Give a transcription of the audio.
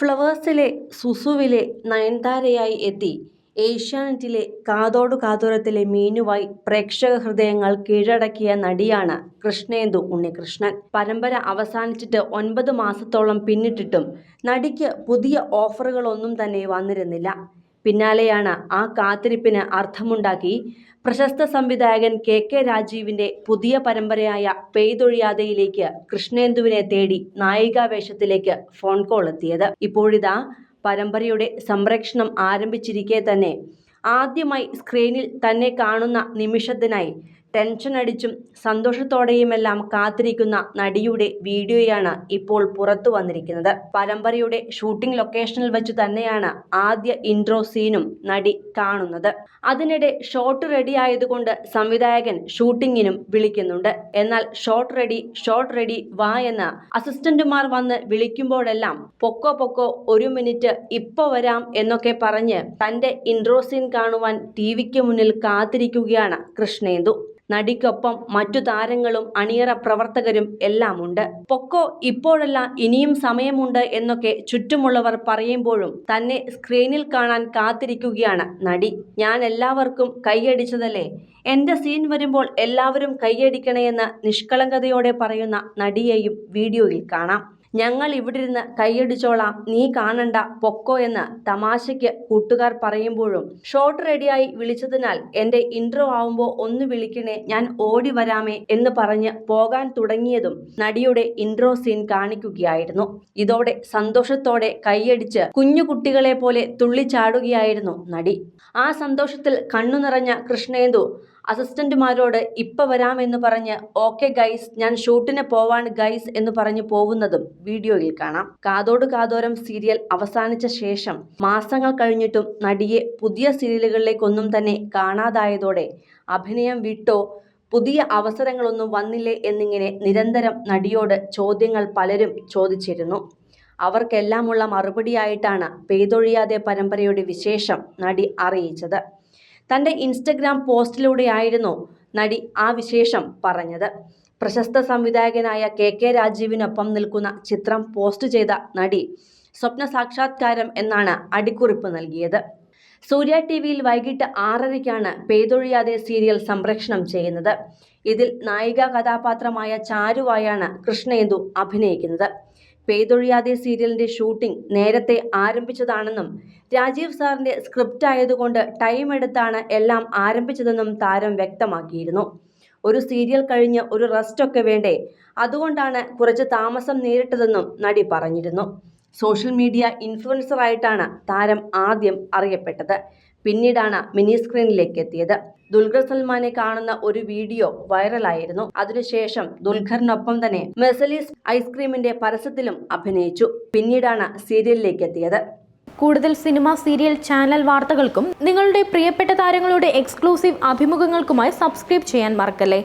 ഫ്ലവേഴ്സിലെ സുസുവിലെ നയൻതാരയായി എത്തി. ഏഷ്യാനെറ്റിലെ കാതോടു കാതോരത്തിലെ മീനുവായി പ്രേക്ഷക ഹൃദയങ്ങൾ കീഴടക്കിയ നടിയാണ് കൃഷ്ണേന്ദു ഉണ്ണികൃഷ്ണൻ. പരമ്പര അവസാനിച്ചിട്ട് ഒൻപത് മാസത്തോളം പിന്നിട്ടിട്ടും നടിക്ക് പുതിയ ഓഫറുകളൊന്നും തന്നെ വന്നിരുന്നില്ല. പിന്നാലെയാണ് ആ കാത്തിരിപ്പിന് അർത്ഥമുണ്ടാക്കി പ്രശസ്ത സംവിധായകൻ കെ കെ രാജീവിന്റെ പുതിയ പരമ്പരയായ പെയ്തൊഴിയാതെയിലേക്ക് കൃഷ്ണേന്ദുവിനെ തേടി നായികാവേഷത്തിലേക്ക് ഫോൺ കോൾ എത്തിയത്. ഇപ്പോഴിതാ പരമ്പരയുടെ സംരക്ഷണം ആരംഭിച്ചിരിക്കെ തന്നെ ആദ്യമായി സ്ക്രീനിൽ തന്നെ കാണുന്ന നിമിഷത്തിനായി ടെൻഷൻ അടിച്ചും സന്തോഷത്തോടെയുമെല്ലാം കാത്തിരിക്കുന്ന നടിയുടെ വീഡിയോയാണ് ഇപ്പോൾ പുറത്തു വന്നിരിക്കുന്നത്. പരമ്പരയുടെ ഷൂട്ടിംഗ് ലൊക്കേഷനിൽ വെച്ച് തന്നെയാണ് ആദ്യ ഇൻട്രോ സീനും നടി കാണുന്നത്. അതിനിടെ ഷോട്ട് റെഡി ആയതുകൊണ്ട് സംവിധായകൻ ഷൂട്ടിങ്ങിനും വിളിക്കുന്നുണ്ട്. എന്നാൽ ഷോട്ട് റെഡി ഷോട്ട് റെഡി വാ എന്ന് അസിസ്റ്റന്റുമാർ വന്ന് വിളിക്കുമ്പോഴെല്ലാം പൊക്കോ പൊക്കോ ഒരു മിനിറ്റ് ഇപ്പൊ വരാം എന്നൊക്കെ പറഞ്ഞ് തന്റെ ഇൻട്രോ സീൻ കാണുവാൻ ടി വിക്ക് മുന്നിൽ കാത്തിരിക്കുകയാണ് കൃഷ്ണേന്ദു. നടിക്കൊപ്പം മറ്റു താരങ്ങളും അണിയറ പ്രവർത്തകരും എല്ലാമുണ്ട്. പൊക്കോ ഇപ്പോഴല്ല ഇനിയും സമയമുണ്ട് എന്നൊക്കെ ചുറ്റുമുള്ളവർ പറയുമ്പോഴും തന്നെ സ്ക്രീനിൽ കാണാൻ കാത്തിരിക്കുകയാണ് നടി. ഞാൻ എല്ലാവർക്കും കൈയടിച്ചതല്ലേ? എന്റെ സീൻ വരുമ്പോൾ എല്ലാവരും കൈയടിക്കണേ കൈയടിക്കണേയെന്ന് നിഷ്കളങ്കതയോടെ പറയുന്ന നടിയെയും വീഡിയോയിൽ കാണാം. ഞങ്ങൾ ഇവിടിരുന്ന് കൈയടിച്ചോളാം നീ കാണണ്ട പൊക്കോ എന്ന് തമാശയ്ക്ക് കൂട്ടുകാർ പറയുമ്പോഴും ഷോട്ട് റെഡിയായി വിളിച്ചതിനാൽ എന്റെ ഇൻട്രോ ആവുമ്പോൾ ഒന്ന് വിളിക്കണേ ഞാൻ ഓടി വരാമേ എന്ന് പറഞ്ഞ് പോകാൻ തുടങ്ങിയതും നടിയുടെ ഇൻട്രോ സീൻ കാണിക്കുകയായിരുന്നു. ഇതോടെ സന്തോഷത്തോടെ കൈയടിച്ച് കുഞ്ഞു കുട്ടികളെ പോലെ തുള്ളിച്ചാടുകയായിരുന്നു നടി. ആ സന്തോഷത്തിൽ കണ്ണു നിറഞ്ഞ കൃഷ്ണേന്ദു അസിസ്റ്റന്റുമാരോട് ഇപ്പം വരാമെന്ന് പറഞ്ഞ് ഓക്കെ ഗൈസ് ഞാൻ ഷൂട്ടിന് പോവാണ് ഗൈസ് എന്ന് പറഞ്ഞ് പോകുന്നതും വീഡിയോയിൽ കാണാം. കാതോട് കാതോരം സീരിയൽ അവസാനിച്ച ശേഷം മാസങ്ങൾ കഴിഞ്ഞിട്ടും നടിയെ പുതിയ സീരിയലുകളിലേക്കൊന്നും തന്നെ കാണാതായതോടെ അഭിനയം വിട്ടോ പുതിയ അവസരങ്ങളൊന്നും വന്നില്ലേ എന്നിങ്ങനെ നിരന്തരം നടിയോട് ചോദ്യങ്ങൾ പലരും ചോദിച്ചിരുന്നു. അവർക്കെല്ലാമുള്ള മറുപടിയായിട്ടാണ് പെയ്തൊഴിയാതെ പരമ്പരയുടെ വിശേഷം നടി അറിയിച്ചത്. തന്റെ ഇൻസ്റ്റഗ്രാം പോസ്റ്റിലൂടെയായിരുന്നു നടി ആ വിശേഷം പറഞ്ഞത്. പ്രശസ്ത സംവിധായകനായ കെ കെ രാജീവിനൊപ്പം നിൽക്കുന്ന ചിത്രം പോസ്റ്റ് ചെയ്ത നടി സ്വപ്ന സാക്ഷാത്കാരം എന്നാണ് അടിക്കുറിപ്പ് നൽകിയത്. സൂര്യ ടി വിയിൽ വൈകിട്ട് ആറരയ്ക്കാണ് പെയ്തൊഴിയാതെ സീരിയൽ സംപ്രേഷണം ചെയ്യുന്നത്. ഇതിൽ നായിക കഥാപാത്രമായ ചാരുവായാണ് കൃഷ്ണേന്ദു അഭിനയിക്കുന്നത്. പെയ്തൊഴിയാതെ സീരിയലിന്റെ ഷൂട്ടിംഗ് നേരത്തെ ആരംഭിച്ചതാണെന്നും രാജീവ് സാറിന്റെ സ്ക്രിപ്റ്റ് ആയതുകൊണ്ട് ടൈം എടുത്താണ് എല്ലാം ആരംഭിച്ചതെന്നും താരം വ്യക്തമാക്കിയിരുന്നു. ഒരു സീരിയൽ കഴിഞ്ഞ് ഒരു റെസ്റ്റ് ഒക്കെ വേണ്ടേ? അതുകൊണ്ടാണ് കുറച്ച് താമസം നേരിട്ടതെന്നും നടി പറഞ്ഞിരുന്നു. സോഷ്യൽ മീഡിയ ഇൻഫ്ലുവൻസറായിട്ടാണ് താരം ആദ്യം അറിയപ്പെട്ടത്. പിന്നീടാണ് മിനി സ്ക്രീനിലേക്ക് എത്തിയത് ദുൽഖർ സൽമാനെ കാണുന്ന ഒരു വീഡിയോ വൈറലായിരുന്നു. അതിനുശേഷം ദുൽഖറിനൊപ്പം തന്നെ മെസലീസ് ഐസ്ക്രീമിന്റെ പരസ്യത്തിലും അഭിനയിച്ചു. പിന്നീടാണ് സീരിയലിലേക്ക് എത്തിയത് കൂടുതൽ സിനിമ സീരിയൽ ചാനൽ വാർത്തകൾക്കും നിങ്ങളുടെ പ്രിയപ്പെട്ട താരങ്ങളുടെ എക്സ്ക്ലൂസീവ് അഭിമുഖങ്ങൾക്കുമായി സബ്സ്ക്രൈബ് ചെയ്യാൻ മറക്കല്ലേ?